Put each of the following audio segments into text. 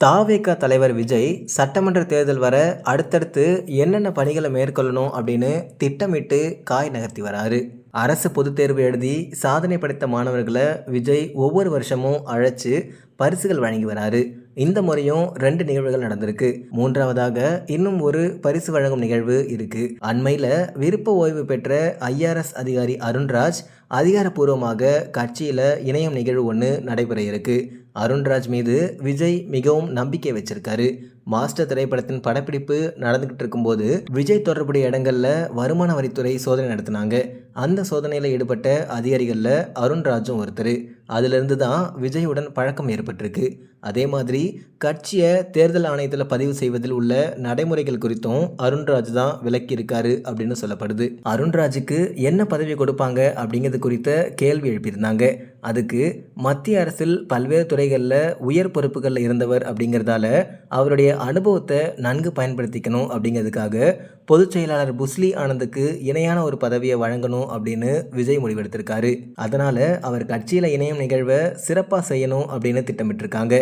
தாவேக தலைவர் விஜய் சட்டமன்ற தேர்தல் வர அடுத்தடுத்து என்னென்ன பணிகளை மேற்கொள்ளணும் அப்படின்னு திட்டமிட்டு காய் நகர்த்தி வராரு. அரசு பொதுத் தேர்வு எழுதி சாதனை படைத்த மாணவர்களை விஜய் ஒவ்வொரு வருஷமும் அழைச்சு பரிசுகள் வழங்கி வராரு. இந்த முறையும் ரெண்டு நிகழ்வுகள் நடந்திருக்கு. மூன்றாவதாக இன்னும் ஒரு பரிசு வழங்கும் நிகழ்வு இருக்கு. அண்மையில் விருப்ப ஓய்வு பெற்ற ஐஆர்எஸ் அதிகாரி அருண்ராஜ் அதிகாரப்பூர்வமாக கட்சியில் இணையம் நிகழ்வு ஒன்று நடைபெற இருக்கு. அருண்ராஜ் மீது விஜய் மிகவும் நம்பிக்கை வச்சிருக்காரு. மாஸ்டர் திரைப்படத்தின் படப்பிடிப்பு நடந்துகிட்டு இருக்கும்போது விஜய் தொடர்புடைய இடங்களில் வருமான வரித்துறை சோதனை நடத்தினாங்க. அந்த சோதனையில் ஈடுபட்ட அதிகாரிகளில் அருண்ராஜும் ஒருத்தர். அதிலிருந்து தான் விஜயுடன் பழக்கம் ஏற்பட்டிருக்கு. அதே மாதிரி கட்சியை தேர்தல் ஆணையத்தில் பதிவு செய்வதில் உள்ள நடைமுறைகள் குறித்தும் அருண்ராஜ் தான் விளக்கியிருக்காரு அப்படின்னு சொல்லப்படுது. அருண்ராஜுக்கு என்ன பதவி கொடுப்பாங்க அப்படிங்கிறது குறித்த கேள்வி எழுப்பியிருந்தாங்க. அதுக்கு மத்திய அரசில் பல்வேறு துறைகளில் உயர் பொறுப்புகளில் இருந்தவர் அப்படிங்கிறதால அவருடைய அனுபவத்தை நன்கு பயன்படுத்திக்கணும் அப்படிங்கிறதுக்காக பொதுச் செயலாளர் புஸ்லி ஆனந்துக்கு இணையான ஒரு பதவியை வழங்கணும் அப்படின்னு விஜய் முடிவெடுத்திருக்காரு. அதனால் அவர் கட்சியில் இணையும் நிகழ்வை சிறப்பாக செய்யணும் அப்படின்னு திட்டமிட்டிருக்காங்க.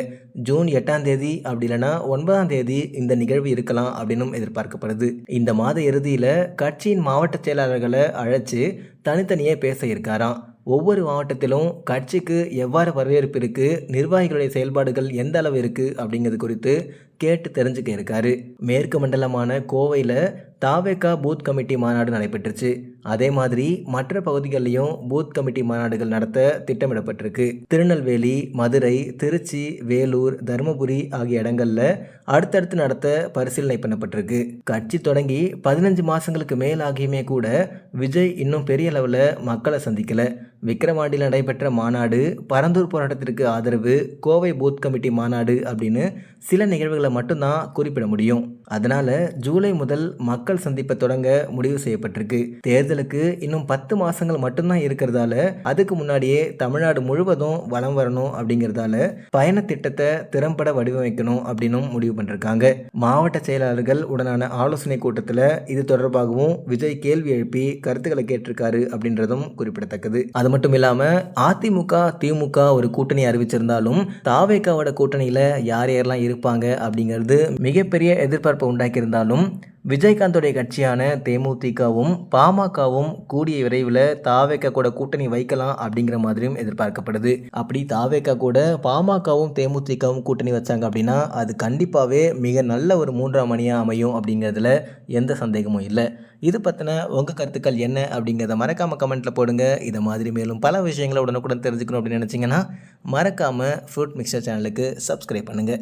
ஜூன் எட்டாம் தேதி அப்படி இல்லைன்னா ஒன்பதாம் தேதி இந்த நிகழ்வு இருக்கலாம் அப்படின்னும் எதிர்பார்க்கப்படுது. இந்த மாத இறுதியில் கட்சியின் மாவட்ட செயலாளர்களை அழைச்சி தனித்தனியே பேச இருக்காராம். ஒவ்வொரு மாவட்டத்திலும் கட்சிக்கு எவ்வாறு வரவேற்பு இருக்குது நிர்வாகிகளுடைய செயல்பாடுகள் எந்த அளவு இருக்குது அப்படிங்கிறது குறித்து கேட்டு தெரிஞ்சுக்க இருக்காரு. மேற்கு மண்டலமான கோவையில் தாவேக்கா பூத் கமிட்டி மாநாடு நடைபெற்றுச்சு. அதே மாதிரி மற்ற பகுதிகளிலையும் பூத் கமிட்டி மாநாடுகள் நடத்த திட்டமிடப்பட்டிருக்கு. திருநெல்வேலி மதுரை திருச்சி வேலூர் தருமபுரி ஆகிய இடங்களில் அடுத்தடுத்து நடத்த பரிசீலனை பண்ணப்பட்டிருக்கு. கட்சி தொடங்கி பதினஞ்சு மாதங்களுக்கு மேலாகியுமே கூட விஜய் இன்னும் பெரிய அளவில் மக்களை சந்திக்கலை. விக்கிரவாண்டியில் நடைபெற்ற மாநாடு பரந்தூர் போராட்டத்திற்கு ஆதரவு கோவை பூத் கமிட்டி மாநாடு அப்படின்னு சில நிகழ்வுகளை மட்டும்தான் குறிப்பிட முடியும். அதனால் ஜூலை முதல் மக்கள் சந்திப்பை தொடங்க முடிவு செய்யப்பட்டிருக்கு. தேர்தலுக்கு இன்னும் பத்து மாதங்கள் மட்டும்தான் இருக்கிறதால அதுக்கு முன்னாடியே தமிழ்நாடு முழுவதும் வளம் வரணும் அப்படிங்கிறதால பயண திட்டத்தை திறம்பட வடிவமைக்கணும் அப்படின்னும் முடிவு பண்ணிருக்காங்க. மாவட்ட செயலாளர்கள் உடனான ஆலோசனை கூட்டத்தில் இது தொடர்பாகவும் விஜய் கேள்வி எழுப்பி கருத்துக்களை கேட்டிருக்காரு அப்படின்றதும் குறிப்பிடத்தக்கது. அது மட்டும் இல்லாமல் அதிமுக திமுக ஒரு கூட்டணி அறிவிச்சிருந்தாலும் தாவேக்காவோட கூட்டணியில் யார் யாரெல்லாம் இருப்பாங்க அப்படிங்கிறது மிகப்பெரிய எதிர்பார்ப்பை உண்டாக்கியிருந்தாலும் விஜயகாந்தோடைய கட்சியான தேமுதிகவும் பாமகவும் கூடிய விரைவில் தாவேக்கா கூட கூட்டணி வைக்கலாம் அப்படிங்கிற மாதிரியும் எதிர்பார்க்கப்படுது. அப்படி தாவேக்கா கூட பாமகவும் தேமுதிகவும் கூட்டணி வச்சாங்க அப்படின்னா அது கண்டிப்பாகவே மிக நல்ல ஒரு மூன்றாம் மணியாக அமையும் அப்படிங்கிறதுல எந்த சந்தேகமும் இல்லை. இது பற்றின உங்கள் கருத்துக்கள் என்ன அப்படிங்கிறத மறக்காமல் கமெண்ட்டில் போடுங்க. இதை மாதிரி மேலும் பல விஷயங்களை உடனுக்குடன் தெரிஞ்சுக்கணும் அப்படின்னு நினச்சிங்கன்னா மறக்காமல் ஃப்ரூட் மிக்சர் சேனலுக்கு சப்ஸ்கிரைப் பண்ணுங்கள்